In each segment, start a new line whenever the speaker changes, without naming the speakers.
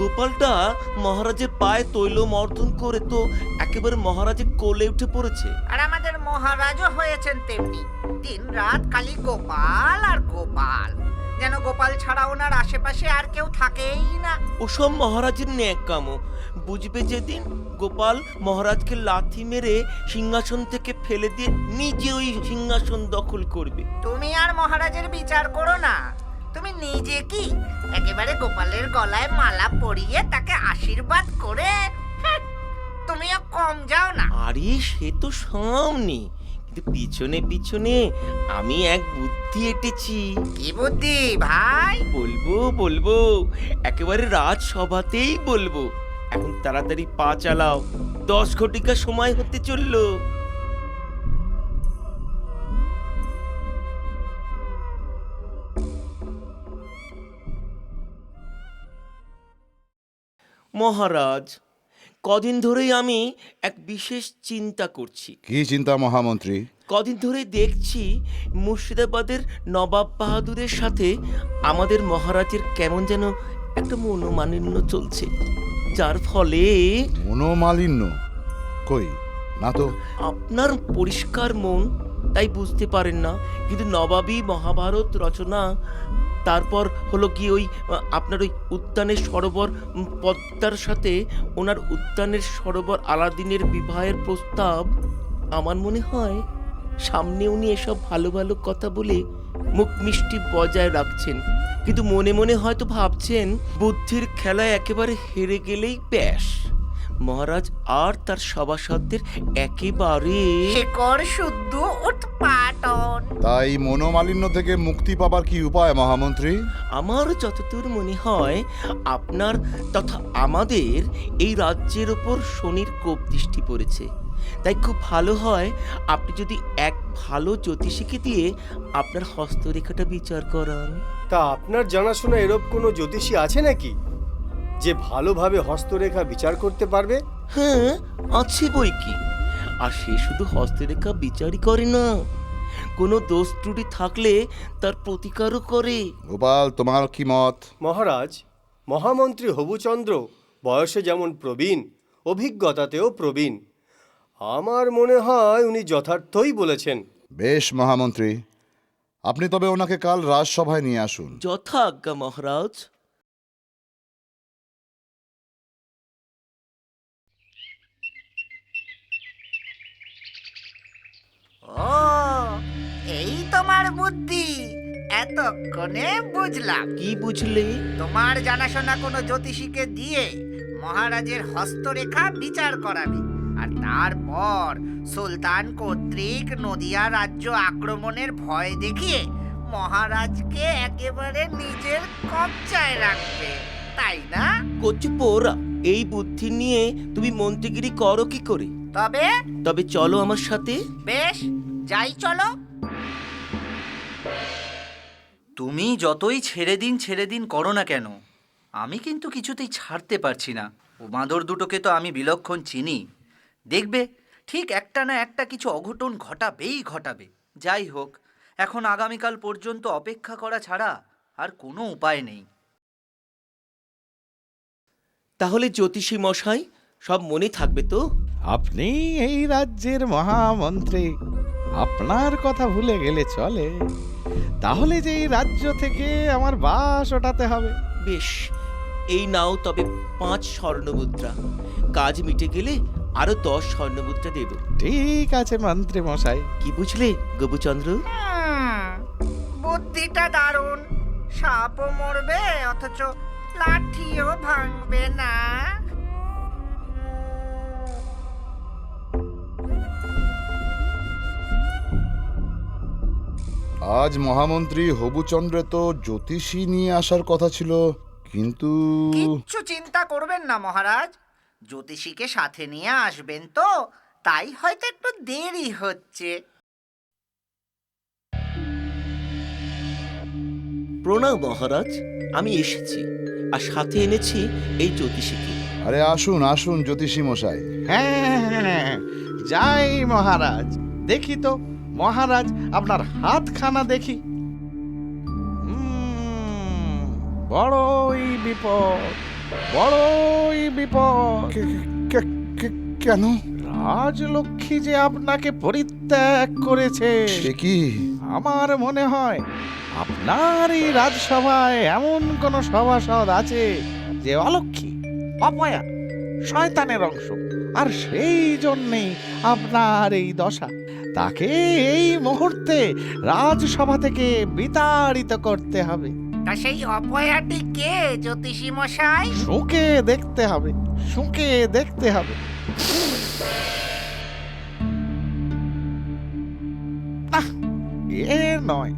গোপালটা মহারাজের পায়ে তৈল মর্দন করে তো একেবারে মহারাজের কোলে উঠে পড়েছে।
আর আমাদের মহারাজও হয়েছেন তেমনি। দিন রাত খালি গোপাল আর গোপাল। যেন গোপাল ছাড়া ওনার আশেপাশে আর কেউ থাকেই না।
ওসব মহারাজের ন্যাক কামো বুঝবে যেদিন গোপাল মহারাজকে লাথি মেরে সিংহাসন থেকে ফেলে দিয়ে নিজে ওই সিংহাসন দখল করবে।
তুমি আর মহারাজের বিচার করো না। তুমি নিজে কি একেবারে গোপালের গলায় মালা পরিয়ে তাকে আশীর্বাদ করে? তুমিও কম যাও না।
আরে সে তো সামনে। কিন্তু পিছনে পিছনে আমি এক বুদ্ধি এঁটেছি।
কি বুদ্ধি ভাই?
বলব বলব একেবারে রাজসভাতেই বলব। এখন তাড়াতাড়ি পা চালাও। দশ ঘটিকা সময় হতে চলল। মহারাজ কদিন ধরেই আমি এক বিশেষ চিন্তা করছি।
কি চিন্তা মহামন্ত্রী?
কদিন ধরে দেখছি মুর্শিদাবাদের নবাব বাহাদুরের সাথে আমাদের মহারাজের কেমন যেন একটা মনোমালিন্য চলছে। যার ফলে
মনোমালিন্য? কই? না তো।
আপনার পরিষ্কার মন তাই বুঝতে পারেন না। কিন্তু নবাবী মহাভারত রচনা, তারপর হলো কি ওই, আপনার ওই উদ্যানের সরোবর পদ্মার সাথে ওনার উদ্যানের সরোবর আলাদিনের বিবাহের প্রস্তাব, আমার মনে হয় সামনে উনি এসব ভালো ভালো কথা বলে মুখ মিষ্টি বজায় রাখছেন। কিন্তু মনে মনে হয়তো ভাবছেন, বুদ্ধির খেলায় একেবারে হেরে গেলেই ব্যাস। মহারাজ আর তার সভাসদদের একেবারে
শেকড় শুদ্ধ উৎপাটন।
তাই মনোমালিন্য থেকে মুক্তি পাবার কি উপায় মহামন্ত্রী?
আমার যতদূর মনে হয় আপনার তথা আমাদের এই রাজ্যের ওপর শনির কোপ দৃষ্টি পড়েছে। তাই খুব ভালো হয় আপনি যদি এক ভালো জ্যোতিষীকে দিয়ে আপনার হস্তরেখাটা বিচার করান।
তা আপনার জানাশোনা এরূপ কোনো জ্যোতিষী আছে নাকি? যে ভালোভাবে হস্তরেখা বিচার করতে পারবে?
হ্যাঁ আছে বই কি? আর সে শুধু হস্তরেখা বিচারই করে না। কোনো দোষ ত্রুটি থাকলে তার প্রতিকারও করে।
গোপাল তোমার কি মত?
মহারাজ মহামন্ত্রী হবুচন্দ্র বয়সে যেমন প্রবীণ অভিজ্ঞতাতেও প্রবীণ। আমার মনে হয় উনি যথার্থই বলেছেন।
বেশ মহামন্ত্রী। আপনি তবে ওনাকে কাল রাজসভায় নিয়ে আসুন।
যথা আজ্ঞা মহারাজ।
ও এই তোমার বুদ্ধি। এতক্ষণে বুঝলাম।
কি বুঝলে?
তোমার জানাশোনা কোনো জ্যোতিষীকে দিয়ে মহারাজের হস্তরেখা বিচার করাবে। আর তারপর সুলতান কর্তৃক নদিয়া রাজ্য আক্রমণের ভয় দেখিয়ে মহারাজকে একেবারে নিজের কবজায় রাখবে। তাই না?
কচু পোরা এই বুদ্ধি নিয়ে তুমি মন্ত্রীগিরি করো কি করে?
তবে?
তবে চলো আমার সাথে।
বেশ যাই চলো।
তুমি যতই ছেড়ে দিন ছেড়ে দিন করো না কেন আমি কিন্তু কিছুতেই ছাড়তে পারছি না। ও বাঁদর দুটোকে তো আমি বিলক্ষণ চিনি। দেখবে ঠিক একটা না একটা কিছু অঘটন ঘটাবেই ঘটাবে। যাই হোক এখন আগামীকাল পর্যন্ত অপেক্ষা করা ছাড়া আর কোনো উপায় নেই।
তাহলে জ্যোতিষী মশাই সব মনে থাকবে তো?
আপনি এই রাজ্যের মহামন্ত্রী। আপনার কথা ভুলে গেলে চলে। তাহলে যে এই রাজ্য থেকে আমার বাস ওঠাতে হবে।
বেশ এই নাও তবে পাঁচ স্বর্ণমুদ্রা। কাজ মিটে গেলে আরও দশ স্বর্ণমুদ্রা দেব।
ঠিক আছে মন্ত্রী মশাই।
কি বুঝলে গবুচন্দ্র
বুদ্ধিটা দারুণ। সাপও মরবে অথচ লাঠিও ভাঙবে না।
আজ মহামন্ত্রী হবুচন্দ্রে তো জ্যোতিষী নিয়ে আসার কথা ছিল কিন্তু
কিচ্ছু চিন্তা করবেন না মহারাজ। জ্যোতিষীকে সাথে নিয়ে আসবেন তো তাই হয়তো একটু দেরি হচ্ছে।
প্রণাম মহারাজ। আমি এসেছি আর সাথে এনেছি এই জ্যোতিষীকে।
আরে আসুন আসুন জ্যোতিষী মশাই।
হ্যাঁ। যাই মহারাজ। দেখি তো মহারাজ আপনার হাতখানা দেখি। বড়ই বিপদ বড়ই বিপদ।
কেন?
রাজলক্ষ্মী যে আপনাকে পরিত্যাগ করেছে
সে কি?
আমার মনে হয় আপনার এই রাজসভায় এমন কোন সভাসদ আছে যে অলক্ষী অপয়া শয়তানের অংশ। আর সেই জন্যেই আপনার এই দশা। তাকে এই মুহূর্তে রাজসভা থেকে বিতাড়িত করতে হবে।
তা সেই অপয়াটি কে জ্যোতিষী মশাই?
শুকে দেখতে হবে শুকে দেখতে হবে। আহ, এ নয়।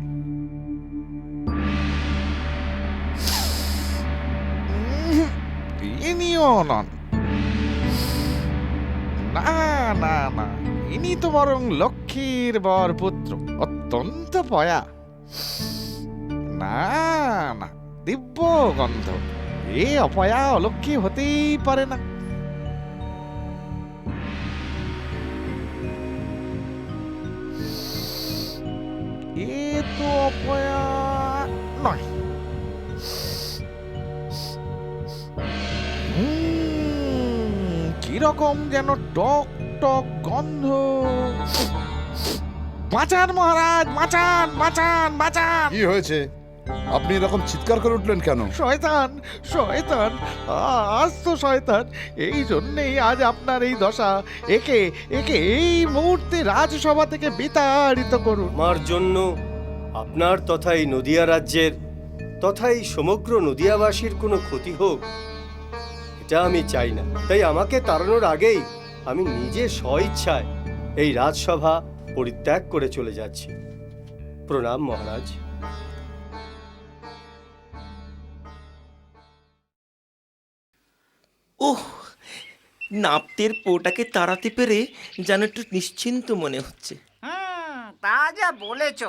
উম, ইনিও নন। না না না ইনি তো বরং লক্ষ্মীর বর পুত্র। অত্যন্ত পয়া। না না, দিব্য গন্ধ। এ অপয়া অলক্ষী হতেই পারে না। এ তো অপয়া নয়। কীরকম যেন টক টক গন্ধ। বাঁচান মহারাজ বাঁচান বাঁচান বাঁচান।
কি হয়েছে? আপনি এরকম চিৎকার করে উঠলেন কেন?
শয়তান শয়তান আ- আজ তো শয়তান। এই জন্যেই আজ আপনার এই দশা। একে একে এই মুহূর্তে রাজসভা থেকে বিতাড়িত করুন।
আমার জন্য আপনার তথা এই নদিয়া রাজ্যের তথা এই সমগ্র নদিয়াবাসীর কোনো ক্ষতি হোক এটা আমি চাই না। তাই আমাকে তাড়ানোর আগেই আমি নিজে স্বইচ্ছায় এই রাজসভা পরিত্যাগ করে চলে যাচ্ছি। প্রণাম মহারাজ।
ওহ নাপ্তের পোটাকে তাড়াতে পেরে যেন একটু নিশ্চিন্ত মনে হচ্ছে।
হুম তা যা বলেছ।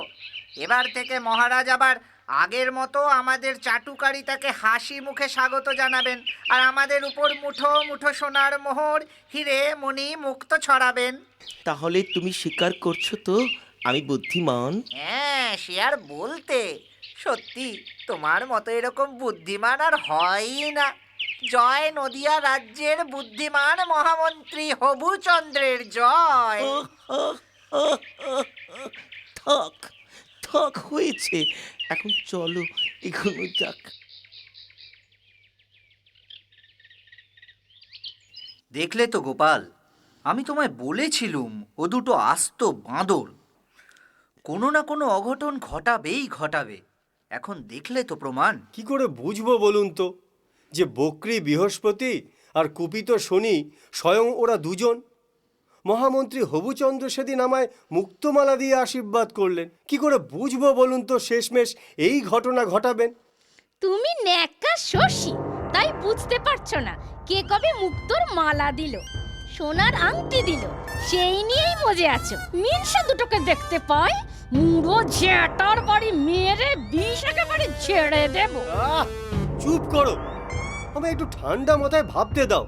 এবার থেকে মহারাজ আবার আগের মতো আমাদের চাটুকারিতাকে হাসি মুখে স্বাগত জানাবেন। আর আমাদের উপর মুঠো মুঠো সোনার মোহর হিরে মণি মুক্ত ছড়াবেন।
তাহলে তুমি স্বীকার করছ তো আমি বুদ্ধিমান?
হ্যাঁ সে আর বলতে। সত্যি তোমার মতো এরকম বুদ্ধিমান আর হয়ই না। জয় নদিয়া রাজ্যের বুদ্ধিমান মহামন্ত্রী জয়।
ওহ, ওহ, ওহ। থাক থাক হয়েছে। এখন চলো এগোনো যাক।
দেখলে তো গোপাল আমি তোমায় বলেছিলুম ও দুটো আস্ত বাঁদর। কোনো না কোনো অঘটন ঘটাবেই ঘটাবে। এখন দেখলে তো প্রমাণ।
কি করে বুঝব বলুন তো যে বকরি বৃহস্পতি আর কুপিত শনি স্বয়ং ওরা দুজন? মহামন্ত্রী হবুচন্দ্র সেদিন আমায় মুক্তমালা দিয়ে আশীর্বাদ করলেন। কি করে বুঝব বলুন তো শেষমেশ এই ঘটনা ঘটাবেন?
তুমি ন্যাকা শশী তাই বুঝতে পারছ না কে কবে মুক্তোর মালা দিল সোনার আংটি দিল সেই নিয়েই মজে আছো। মিনসা দুটোকে দেখতে পাই মুড়ো ঝেটার বাড়ি মেরে বিষ একেবারে ছেড়ে দেব।
আহ চুপ করো। আমায় একটু ঠান্ডা মাথায় ভাবতে দাও।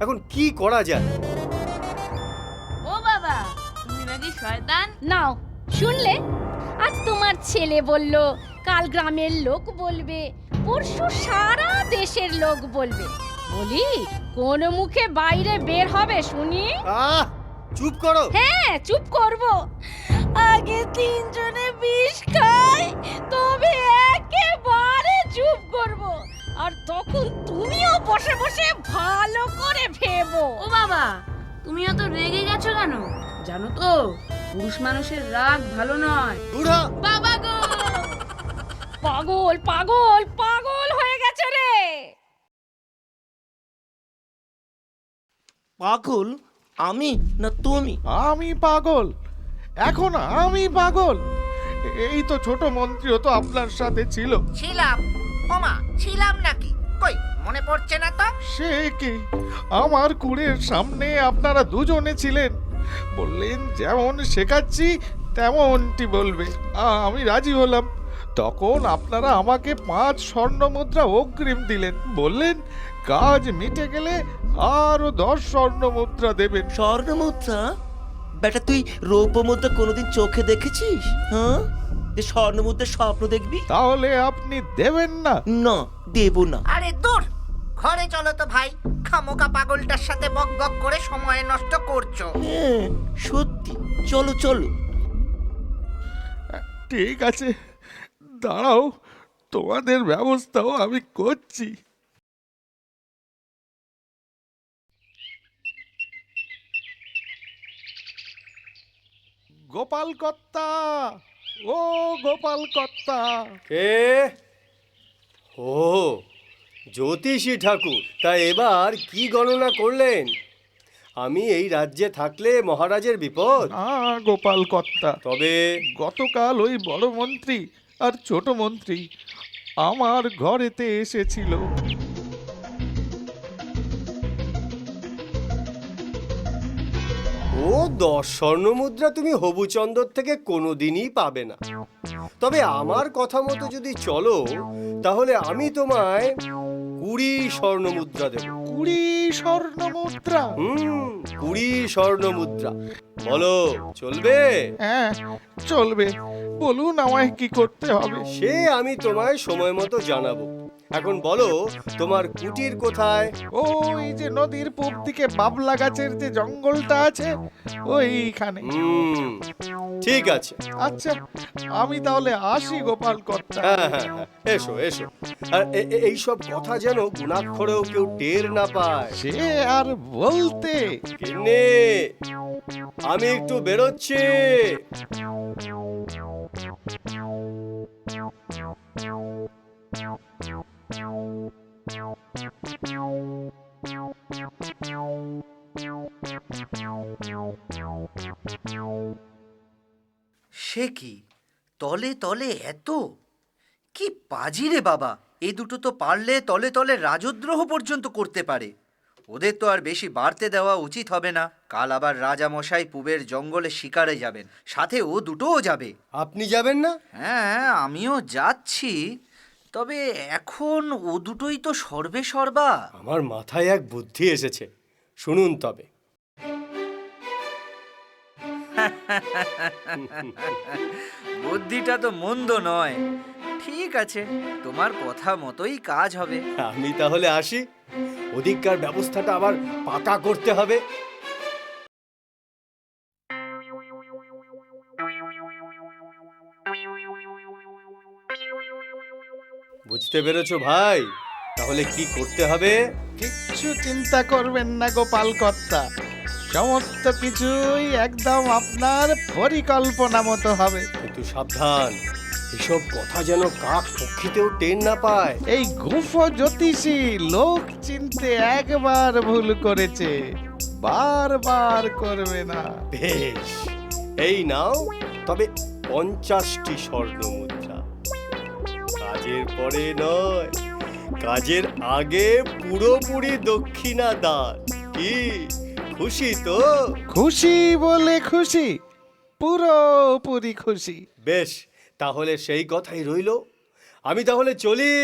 এখন কি করা যায়?
শয়তান নাও শুনলে? আজ তোমার ছেলে বলল কাল গ্রামের লোক বলবে পরশু সারা দেশের লোক বলবে। বলি কোন মুখে বাইরে বের হবে শুনি?
আহ চুপ করো।
হ্যাঁ চুপ করব। আগে তিনজনে বিষ খাই তবে একেবারে চুপ করব। আর তখন তুমিও বসে বসে ভালো করে ভেবো।
ও বাবা তুমি অত রেগে গেছো কেন? জানো তো পুরুষ মানুষের রাগ ভালো নয়।
বাবা গো! পাগল পাগল পাগল হয়ে গেছে রে!
পাগল? আমি না তুমি?
আমি পাগল। এখন আমি পাগল। এই তো ছোট মন্ত্রীও তো আপনার সাথে ছিল।
ছিলাম। ওমা ছিলাম নাকি? কই মনে পড়ছে না তো?
সে কি? আমার কুড়ের সামনে আপনারা দুজনে ছিলেন। বললেন যেমন শেখাচ্ছি তেমনটি বলবে। আমি রাজি হলাম। তখন আপনারা আমাকে পাঁচ স্বর্ণ মুদ্রা অগ্রিম দিলেন। বললেন কাজ মিটে গেলে আরও দশ স্বর্ণ মুদ্রা দেবেন।
স্বর্ণমুদ্রা বেটা তুই রৌপ্যমুদ্রা কোনোদিন চোখে দেখেছিস? হ্যাঁ? যে স্বর্ণমুদ্রার স্বপ্ন দেখবি?
তাহলে আপনি দেবেন না।
না দেব না।
আরে দূর! ঘরে চলো তো ভাই। খামোকা পাগলটার সাথে বক বক করে সময় নষ্ট করছ।
হ্যাঁ সত্যি। চলো চলো।
ঠিক আছে। দাঁড়াও তোমাদের ব্যবস্থাও আমি করছি। গোপাল কর্তা ও গোপাল কর্তা।
কে? ও জ্যোতিষী ঠাকুর তা এবার কি গণনা করলেন? আমি এই রাজ্যে থাকলে মহারাজের বিপদ।
না গোপাল কর্তা।
তবে
গতকাল ওই বড় মন্ত্রী আর ছোট মন্ত্রী আমার ঘরেতে এসেছিল।
ও দশ স্বর্ণ মুদ্রা তুমি হবুচন্দর থেকে কোনোদিনই পাবে না। তবে আমার কথা মতো যদি চলো তাহলে আমি তোমায় কুড়ি স্বর্ণ মুদ্রা দেব।
কুড়ি স্বর্ণ মুদ্রা
হুম কুড়ি স্বর্ণ মুদ্রা বলো চলবে?
হ্যাঁ চলবে। বলুন আমায় কি করতে হবে?
সে আমি তোমায় সময় মতো জানাব। এখন বলো তোমার কুটির কোথায়?
ওই যে নদীর পূব দিকে বাবলা গাছের যে জঙ্গলটা আছে ওইখানে।
হুম ঠিক আছে।
আচ্ছা আমি তাহলে আসি গোপাল কর্তা।
হ্যাঁ হ্যাঁ হ্যাঁ এসো এসো। আর এ- এ- এইসব কথা যেন গুণাক্ষরেও কেউ টের না পায়।
সে আর বলতে।
কিন্নি আমি একটু বেরোচ্ছি।
সে কি? তলে তলে এত? কি পাজি রে বাবা! এই দুটো তো পারলে তলে তলে রাজদ্রোহ পর্যন্ত করতে পারে। ওদের তো আর বেশি বাড়তে দেওয়া উচিত হবে না। কাল আবার রাজা মশাই পুবের জঙ্গলে শিকারে যাবেন। সাথে ও দুটোও যাবে।
আপনি যাবেন না?
হ্যাঁ আমিও যাচ্ছি। তবে এখন ও দুটোই তো সর্বে সর্বা।
আমার মাথায় এক বুদ্ধি এসেছে। শুনুন তবে।
বুদ্ধিটা তো মন্দ নয়। ঠিক আছে তোমার কথা মতোই কাজ হবে।
আমি তাহলে আসি। ওদিককার ব্যবস্থাটা আবার পাকা করতে হবে। বুঝতে পেরেছ ভাই? তাহলে কি করতে হবে?
কিচ্ছু চিন্তা করবেন না গোপাল কর্তা। সমস্ত কিছুই একদম আপনার পরিকল্পনা মতো হবে।
কিন্তু সাবধান এসব কথা যেন কাক পক্ষীতেও টেন না পায়।
এই গুফ জ্যোতিষী লোক চিনতে একবার ভুল করেছে বারবার করবে না।
বেশ এই নাও তবে পঞ্চাশটি স্বর্ণ মুদ্রা কাজের পরে নয়। কাজের আগে পুরোপুরি দক্ষিণা দান কি? খুশি তো?
খুশি বলে খুশি পুরোপুরি খুশি।
বেশ তাহলে সেই কথাই রইল। আমি তাহলে চলি।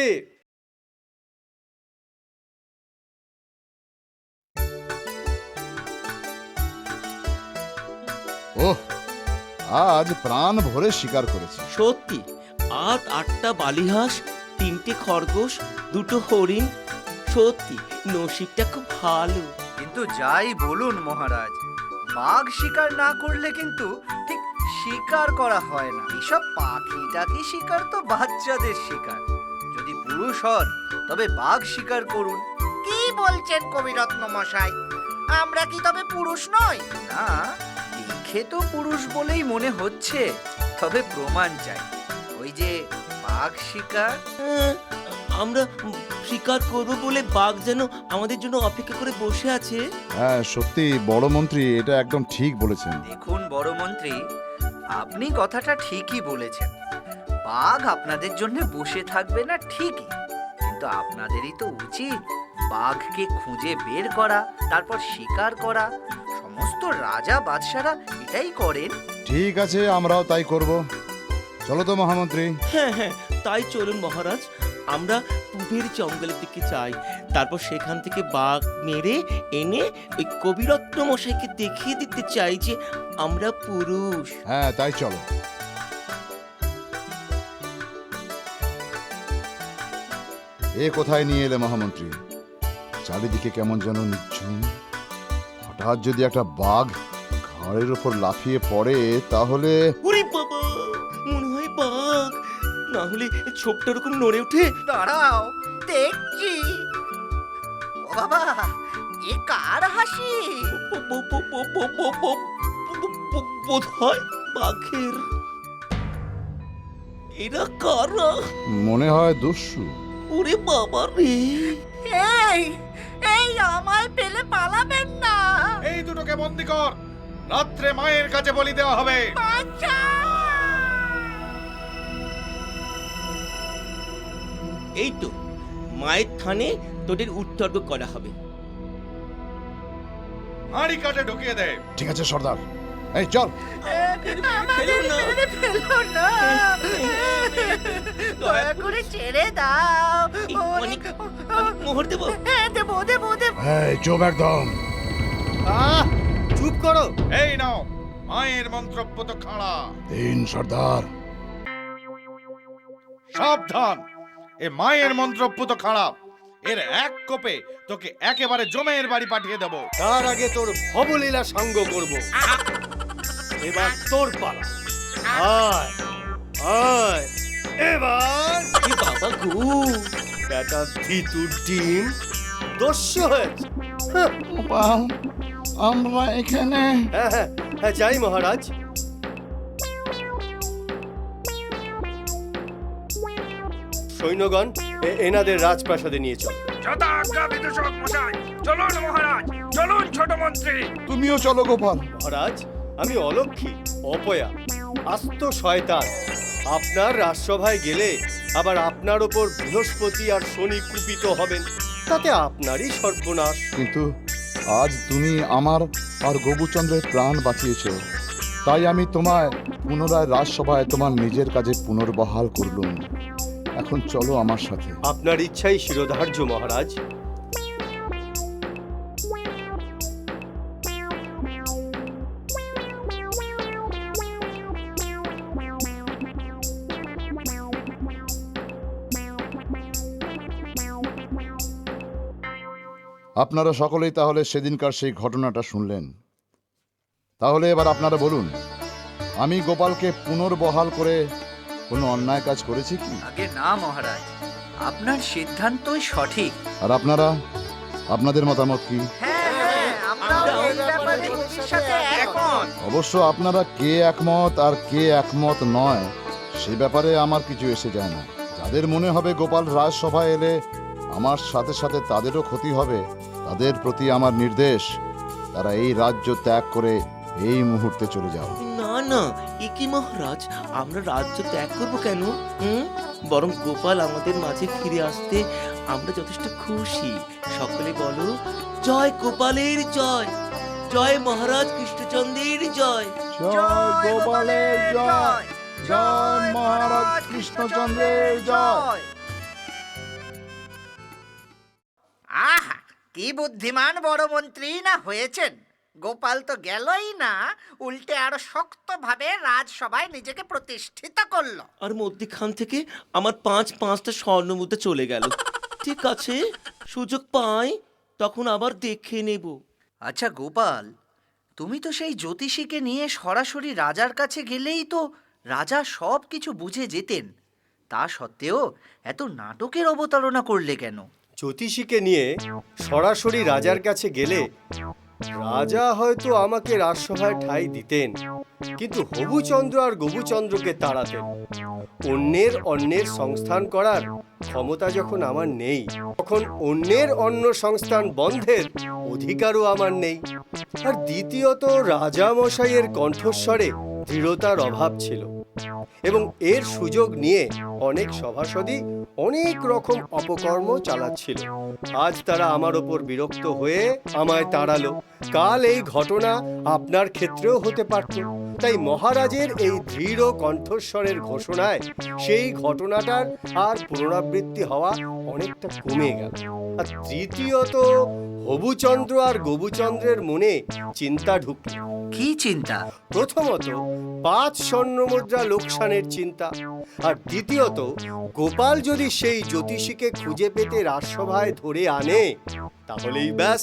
ওহ আজ প্রাণ ভরে শিকার করেছি।
সত্যি? আট আটটা বালিহাঁস তিনটে খরগোশ দুটো হরিণ। সত্যি নসিবটা খুব ভালো।
কিন্তু যাই বলুন মহারাজ বাঘ শিকার না করলে কিন্তু ঠিক শিকার করা হয় না। এসব পাখি টাকি শিকার তো বাচ্চাদের শিকার। যদি পুরুষ হন তবে বাঘ শিকার করুন।
কি বলছেন কবিরত্ন মশাই? আমরা কি তবে পুরুষ নই?
না দেখে তো পুরুষ বলেই মনে হচ্ছে তবে প্রমাণ চাই। ওই যে বাঘ শিকার?
হ্যাঁ, আমরা শিকার করব বলে বাঘ যেন আমাদের জন্য অপেক্ষা করে বসে আছে।
হ্যাঁ সত্যি বড় মন্ত্রী এটা একদম ঠিক বলেছেন।
দেখুন বড় মন্ত্রী আপনি কথাটা ঠিকই বলেছেন। বাঘ আপনাদের জন্য বসে থাকবে না ঠিকই কিন্তু আপনাদেরই তো উচিত বাঘকে খুঁজে বের করা তারপর শিকার করা। সমস্ত রাজা বাদশারা এটাই করেন।
ঠিক আছে আমরাও তাই করব। চলো তো মহামন্ত্রী।
হ্যাঁ হ্যাঁ তাই চলুন মহারাজ। আমরা পুবের জঙ্গলের দিকে যাই। তারপর সেখান থেকে বাঘ মেরে এনে ওই কবিরত্ন মশাইকে দেখিয়ে দিতে চাই যে আমরা পুরুষ।
হ্যাঁ তাই চলো। এ কোথায় নিয়ে এলে মহামন্ত্রী? চারিদিকে কেমন যেন নিচ্ছুম হঠাৎ যদি একটা বাঘ ঘাড়ের ওপর লাফিয়ে পড়ে তাহলে
হলে ছোপটা ওরকম নড়ে ওঠে
দাঁড়াও দেখছি। ও বাবা এ কার হাসি?
বোধ হয় বাঘের। এরা কারা?
মনে হয় দস্যু
ওরে বাবা রে।
এই এই আমায় পেলে পালাবেন না।
এই দুটোকে বন্দি কর। রাত্রে মায়ের কাছে বলি দেওয়া হবে।
বাঁচা
এই তো মায়ের থানে তোদের উত্তর্গ করা হবে।
হাঁড়ি কাটে ঢুকিয়ে দে।
ঠিক আছে সর্দার। এই চল।
ফেলো না
দয়া করে ছেড়ে দাও।
এই অনেক অনেক মোহর দেবো।
হ্যাঁ দেবো দেবো দেবো।
এই চুপ একদম।
আহ চুপ করো।
এই নাও মায়ের মন্ত্রপ্রত খাড়া।
তিন সর্দার।
সাবধান। এ মায়ের মন্ত্রপ্রত খারাপ। এর এক কোপে তোকে একেবারে জমের বাড়ি পাঠিয়ে দেব।
তার আগে তোর ভবলীলা সঙ্গ করব। এবার তোর পালা। আয় আয়। এবার
এ বাবা গো?
বেটা ভিতুর ডিম দস্য হয়েছে।
গোপাল আমরা এখানে
হ্যাঁ হ্যাঁ হ্যাঁ যাই মহারাজ। সৈন্যগণ এনাদের রাজপ্রাসাদে নিয়ে চল।
তুমিও চলো গোপাল।
মহারাজ আমি অলক্ষী অপয়া আস্ত শয়তান। আপনার রাজসভায় গেলে আবার আপনার ওপর বৃহস্পতি আর শনি কুপিত হবেন। তাতে আপনারই সর্বনাশ।
কিন্তু আজ তুমি আমার আর গবুচন্দ্রের প্রাণ বাঁচিয়েছ। তাই আমি তোমায় পুনরায় রাজসভায় তোমার নিজের কাজে পুনর্বহাল করলুম। এখন চলো আমার সাথে।
আপনার ইচ্ছাই শিরোধার্য মহারাজ।
আপনারা সকলেই তাহলে সেদিনকার সেই ঘটনাটা শুনলেন। তাহলে এবার আপনারা বলুন আমি গোপালকে পুনর্বহাল করে কোনো অন্যায় কাজ করেছি কি?
আগে না মহারাজ। আপনার সিদ্ধান্তই সঠিক।
আর আপনারা? আপনাদের মতামত কি?
হ্যাঁ হ্যাঁ
অবশ্য আপনারা কে একমত আর কে একমত নয় সে ব্যাপারে আমার কিছু এসে যায় না। যাদের মনে হবে গোপাল রাজসভায় এলে আমার সাথে সাথে তাদেরও ক্ষতি হবে তাদের প্রতি আমার নির্দেশ তারা এই রাজ্য ত্যাগ করে এই মুহূর্তে চলে যাও।
না? এ কি মহারাজ? আমরা রাজ্য ত্যাগ করব কেন? হুম? বরং গোপাল আমাদের মাঝে ফিরে আসতে আমরা যথেষ্ট খুশি। সকলে বলো জয় গোপালের জয়! জয় মহারাজ কৃষ্ণচন্দ্রের জয়!
জয় গোপালের জয়! জয় মহারাজ কৃষ্ণচন্দ্রের জয়!
আহা কি বুদ্ধিমান বড় মন্ত্রী না হয়েছেন। গোপাল তো গেলই না উল্টে আরও শক্তভাবে রাজসভায় নিজেকে প্রতিষ্ঠিত করল।
আর মধ্যখান থেকে আমার পাঁচ পাঁচটা স্বর্ণ মুদ্রা চলে গেল। ঠিক আছে সুযোগ পাই তখন আবার দেখে নেব।
আচ্ছা গোপাল তুমি তো সেই জ্যোতিষীকে নিয়ে সরাসরি রাজার কাছে গেলেই তো রাজা সব কিছু বুঝে যেতেন। তা সত্ত্বেও এত নাটকের অবতারণা করলে কেন?
জ্যোতিষীকে নিয়ে সরাসরি রাজার কাছে গেলে রাজা হয়তো আমাকে রাজসভায় ঠাঁই দিতেন, কিন্তু হবুচন্দ্র আর গবুচন্দ্রকে তাড়াতেন। অন্যের অন্যের সংস্থান করার ক্ষমতা যখন আমার নেই, তখন অন্যের অন্য সংস্থান বন্ধের অধিকারও আমার নেই। আর দ্বিতীয়ত রাজা মশাইয়ের কণ্ঠস্বরে দৃঢ়তার অভাব ছিল, এবং এর সুযোগ নিয়ে অনেক সভাসদই অনেক রকম অপকর্ম চালাচ্ছিল। আজ তারা আমার ওপর বিরক্ত হয়ে আমায় তাড়ালো। কাল এই ঘটনা আপনার ক্ষেত্রেও হতে পারত। তাই মহারাজের এই দৃঢ় কণ্ঠস্বরের ঘোষণায় সেই ঘটনাটার আর পুনরাবৃত্তি হওয়া অনেকটা কমে গেল। আর তৃতীয়ত হবুচন্দ্র আর গবুচন্দ্রের মনে চিন্তা ঢুকল।
কি চিন্তা?
প্রথমত পাঁচ স্বর্ণ মুদ্রা লোকসানের চিন্তা আর দ্বিতীয়ত গোপাল যদি সেই জ্যোতিষীকে খুঁজে পেতে রাজসভায় ধরে আনে তাহলেই ব্যাস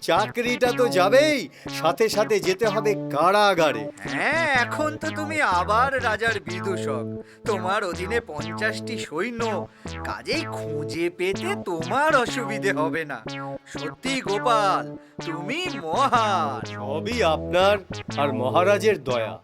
চাকরিটা তো যাবেই সাথে সাথে যেতে হবে কারাগারে।
হ্যাঁ এখন তো তুমি আবার রাজার বিদূষক। তোমার অধীনে পঞ্চাশটি সৈন্য কাজেই খুঁজে পেতে তোমার অসুবিধে হবে না। সত্যি গোপাল তুমি মহান।
সবই আপনার আর মহারাজের দয়া।